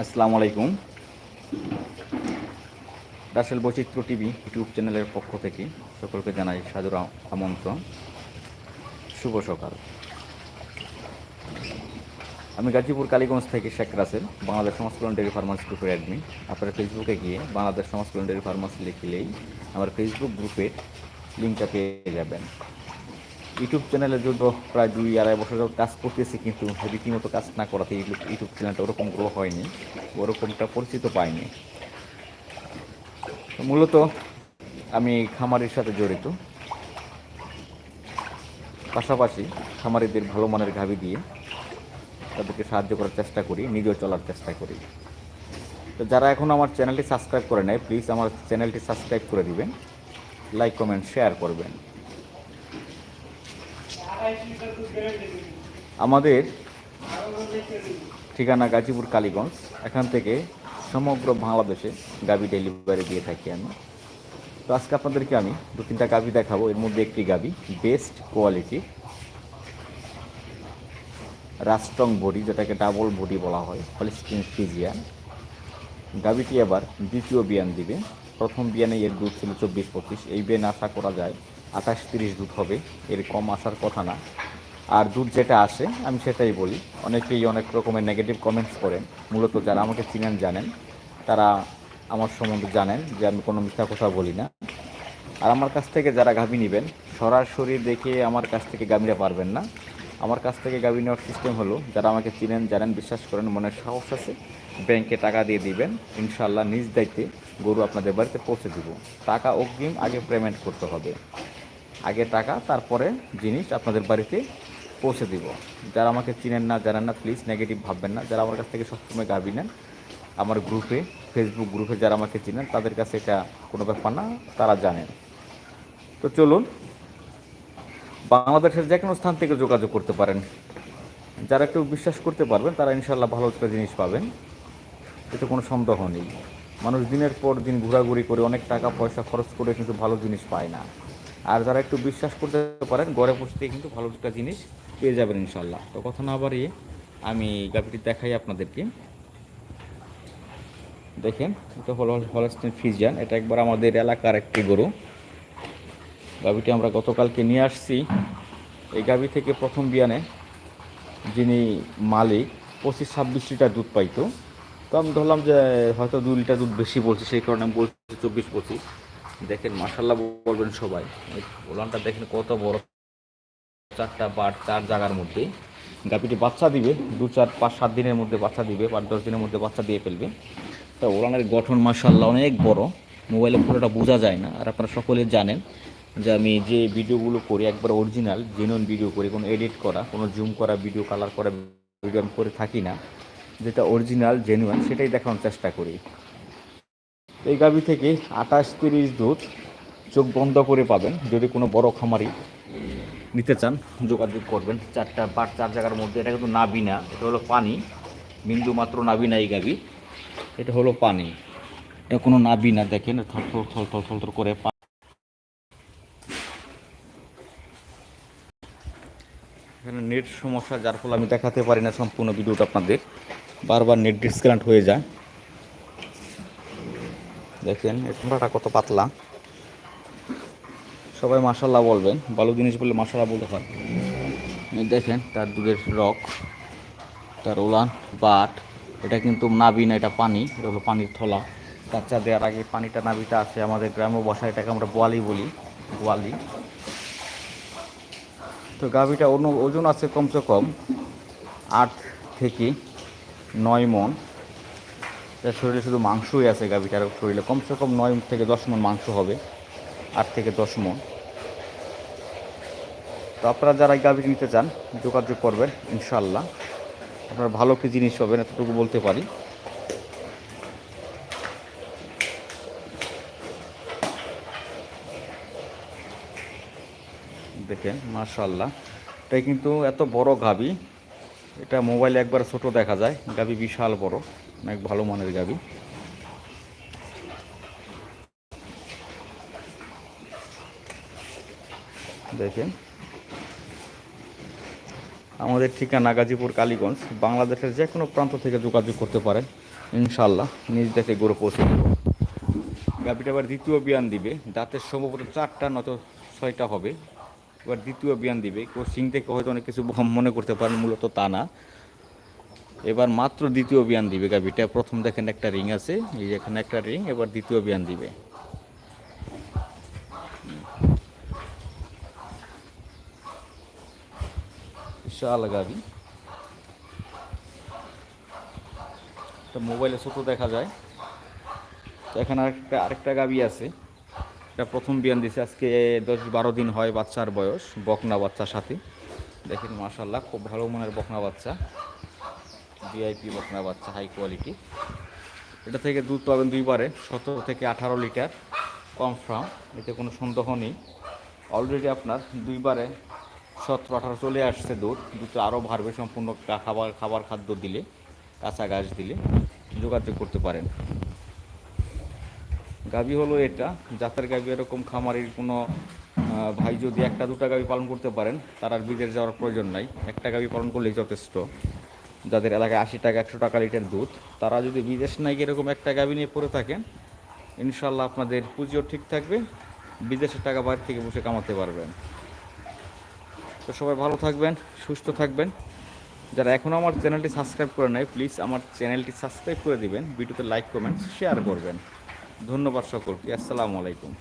আসসালামু আলাইকুম রাসেল বৈচিত্র্য টিভি ইউটিউব চ্যানেলের পক্ষ থেকে সকলকে জানাই সাদর আমন্ত্রণ। শুভ সকাল। আমি গাজীপুর কালীগঞ্জ থেকে শেখ রাসেল, বাংলাদেশ সমাজকল্যাণ ডেয়ারি ফার্মাসি গ্রুপের অ্যাডমিন আপনারা ফেসবুকে গিয়ে বাংলাদেশ সমাজকল্যাণ ডেয়ারি ফার্মাসি লিখলেই আমার ফেসবুক গ্রুপের লিঙ্কটা পেয়ে যাবেন। ইউটিউব চ্যানেলের জন্য প্রায় দুই আড়াই বছর কাজ করতেছি, কিন্তু রীতিমতো কাজ না করাতে ইউটিউব ইউটিউব চ্যানেলটা ওরকম গ্রো হয়নি, ওরকমটা পরিচিত পাইনি। মূলত আমি খামারের সাথে জড়িত। পাশাপাশি খামারিদের ভালো মানের ঘাবি দিয়ে তাদেরকে সাহায্য করার চেষ্টা করি, নিজেও চলার চেষ্টা করি। তো যারা এখন আমার চ্যানেলটি সাবস্ক্রাইব করে নেয় প্লিজ আমার চ্যানেলটি সাবস্ক্রাইব করে দিবেন লাইক কমেন্ট শেয়ার করবেন। আমাদের ঠিকানা গাজীপুর কালীগঞ্জ। এখান থেকে সমগ্র বাংলাদেশে গাবি ডেলিভারি দিয়ে থাকি আমি। তো আজকে আপনাদেরকে আমি দু তিনটা গাবি দেখাবো। এর মধ্যে একটি গাবি বেস্ট কোয়ালিটি রাস্ট্রং বডি, যেটাকে ডাবল বডি বলা হয় হলিস্টিন ফিজিয়ান গাবিটি আবার দ্বিতীয় বিয়ান দিবে। প্রথম বিয়ানে এর দুধ ছিল চব্বিশ পঁচিশ। এই বিয়ানে আশা করা যায় আঠাশ তিরিশ দুধ হবে, এর কম আসার কথা না। আর দুধ যেটা আসে, আমি সেটাই বলি। অনেকেই অনেক রকমের নেগেটিভ কমেন্টস করেন। মূলত যারা আমাকে চিনেন, জানেন। তারা আমার সম্বন্ধে জানেন যে আমি কোনো মিথ্যা কথা বলি না। আর আমার কাছ থেকে যারা গাভী নেবেন, সরাসরি দেখে আমার কাছ থেকে গাভীরা পারবেন না। আমার কাছ থেকে গাভী নেওয়ার সিস্টেম হলো, যারা আমাকে চিনেন, জানেন, বিশ্বাস করেন, মনে সাহস আছে ব্যাংকে টাকা দিয়ে দিবেন। ইনশাল্লাহ নিজ দায়িত্বে গরু আপনাদের বাড়িতে পৌঁছে দিব। টাকা অগ্রিম আগে পেমেন্ট করতে হবে। আগে টাকা, তারপরে জিনিস আপনাদের বাড়িতে পৌঁছে দিব। যারা আমাকে চিনেন না, জানেন না প্লিজ নেগেটিভ ভাববেন না। যারা আমার কাছ থেকে সবসময় গাবি নেন, আমার গ্রুপে ফেসবুক গ্রুপে যারা আমাকে চিনেন, তাদের কাছে এটা কোনো ব্যাপার না, তারা জানেন। তো চলুন, বাংলাদেশের যে কোনো স্থান থেকে যোগাযোগ করতে পারেন। যারা একটু বিশ্বাস করতে পারবেন, তারা ইনশাল্লাহ ভালো একটা জিনিস পাবেন। এতে কোনো সন্দেহ নেই। মানুষ দিনের পর দিন ঘোরাঘুরি করে অনেক টাকা, পয়সা খরচ করে কিন্তু ভালো জিনিস পায় না। আর যারা একটু বিশ্বাস করতে পারেন ঘরে বসতে কিন্তু ভালো একটা জিনিস পেয়ে যাবেন ইনশাল্লাহ তো কথা না বাড়িয়ে আমি গাভিটি দেখাই আপনাদেরকে। দেখেন, এটা হলো হলস্টেন ফিজিয়ান এটা একবার আমাদের এলাকার একটি গরু। গাভিটি আমরা গতকালকে নিয়ে আসছি। এই গাভি থেকে প্রথম বিয়ানে যিনি মালিক, পঁচিশ ছাব্বিশ লিটার দুধ পাইতো। তো আমি ধরলাম যে হয়তো দু লিটার দুধ বেশি বলছি, সেই কারণে আমি বলছি চব্বিশ পঁচিশ। দেখেন মাসাল্লাহ বলবেন সবাই। ওলানটা দেখেন কত বড়। চারটা বাট চার জায়গার মধ্যে। গাপিটি বাচ্চা দিবে, দু চার, পাঁচ, সাত দিনের মধ্যে বাচ্চা দিবে, পাঁচ, দশ দিনের মধ্যে বাচ্চা দিয়ে ফেলবে। তা ওলানের গঠন মাসাল্লাহ অনেক বড়। মোবাইলে পুরোটা বোঝা যায় না। আর আপনারা সকলে জানেন যে আমি যে ভিডিওগুলো করি, একবার অরিজিনাল জেনুইন ভিডিও করি, কোনো এডিট করা, কোনো জুম করা ভিডিও কালার করা ভিডিও আমি করে থাকি না। যেটা অরিজিনাল জেনুইন সেটাই দেখানোর চেষ্টা করি। এই গাভি থেকে আঠাশ তিরিশ দুধ চোখ বন্ধ করে পাবেন। যদি কোনো বড় খামারি নিতে চান, যোগাযোগ করবেন। চারটা পাঁচ, চার জায়গার মধ্যে। এটা কিন্তু নাবি না এটা হলো পানি। বিন্দু মাত্র নাবি না এই গাভি। এটা হলো পানি। এটা কোনো নাবি না দেখেন থল থল থল থল থল থল করে এখানে নেট সমস্যা, যার ফলে আমি দেখাতে পারি না সম্পূর্ণ ভিডিওটা আপনাদের। বারবার নেট ডিসকানেক্ট হয়ে যায়। দেখেন, এই কত পাতলা। সবাই মাসাল্লাহ বলবেন, ভালো জিনিস বললে মাসাল্লাহ বলতে হয়। দেখেন, তার দুধের রক, তার ওলান বাট, এটা কিন্তু নাবি না, এটা পানি, এটা হলো পানির থলা। বাচ্চা দেওয়ার আগে পানিটা নাবিটা আছে, আমাদের গ্রাম্য ভাষায় এটাকে আমরা বোয়ালি বলি, বোয়ালি। তো গাভিটা অন্য ওজন আছে কমসে কম আট থেকে নয় মন। তার শরীরে শুধু মাংসই আছে গাভিটার শরীরে কমসে কম নয় থেকে দশ মন মাংস হবে, আট থেকে দশ মন তো আপনারা যারা গাভি নিতে চান, যোগাযোগ করবেন ইনশাল্লাহ আপনারা ভালো কি জিনিস পাবেন, এতটুকু বলতে পারি। দেখেন মাশাল্লাহ এটা কিন্তু এত বড় গাবি এটা মোবাইলে একবার ছোট দেখা যায় গাবি বিশাল বড়। অনেক ভালো মানের গাবি দেখেন। আমাদের ঠিকানা গাজীপুর, কালীগঞ্জ। বাংলাদেশের যে কোনো প্রান্ত থেকে যোগাযোগ করতে পারেন ইনশাল্লাহ নিজ দেশে গরু পৌঁছে দেব। গাভিটা আবার দ্বিতীয় বিয়ান দিবে। দাঁতের সম্ভবত চারটা নয়তো ছয়টা হবে। এবার দ্বিতীয় বিয়ান দিবে। কেউ সিং থেকে হয়তো অনেক কিছু মনে করতে পারেন, মূলত তা না। এবার মাত্র দ্বিতীয় বিয়ান দিবে গাভিটা প্রথম দেখেন একটা রিং আছে, এই এখানে একটা রিং, এবার দ্বিতীয় বিয়ান দিবে। মোবাইলে ছোটো দেখা যায়। তো এখানে আরেকটা আরেকটা গাভি আছে। এটা প্রথম বিয়ান দিছে, আজকে দশ বারো দিন হয় বাচ্চার বয়স, বকনা বাচ্চার সাথে। দেখেন মাশাল্লাহ খুব ভালো মনের বকনা বাচ্চা। ভিআইপি বকনা বাচ্চা হাই কোয়ালিটি এটা থেকে দুধ পাবেন দুইবারে, সতেরো থেকে আঠারো লিটার, কম কনফার্ম এতে কোনো সন্দেহ নেই। অলরেডি আপনার দুইবারে সতেরো, আঠারো চলে আসছে দুধ। দুধ আরও বাড়বে সম্পূর্ণ খাবার খাবার খাদ্য দিলে, কাঁচা গাছ দিলে, যোগাযোগ করতে পারেন। গাভী হলো এটা। জাতের গাভী এরকম খামারের কোনো ভাই যদি একটা দুটা গাভী পালন করতে পারেন, তার আর বিদেশ যাওয়ার প্রয়োজন নাই। একটা গাভী পালন করলেই যথেষ্ট। যাদের এলাকায় আশি টাকা, একশো টাকা লিটার দুধ, তারা যদি বিদেশ নাই এরকম একটা গাভী নিয়ে পড়ে থাকেন ইনশাল্লাহ আপনাদের পুঁজিও ঠিক থাকবে, বিদেশের টাকা বাইরে থেকে বসে কামাতে পারবেন। তো সবাই ভালো থাকবেন, সুস্থ থাকবেন। যারা এখনও আমার চ্যানেলটি সাবস্ক্রাইব করে নাই, প্লিজ আমার চ্যানেলটি সাবস্ক্রাইব করে দিবেন, ভিডিওতে লাইক, কমেন্ট, শেয়ার করবেন। ধন্যবাদ সকলকে, আসসালামু আলাইকুম।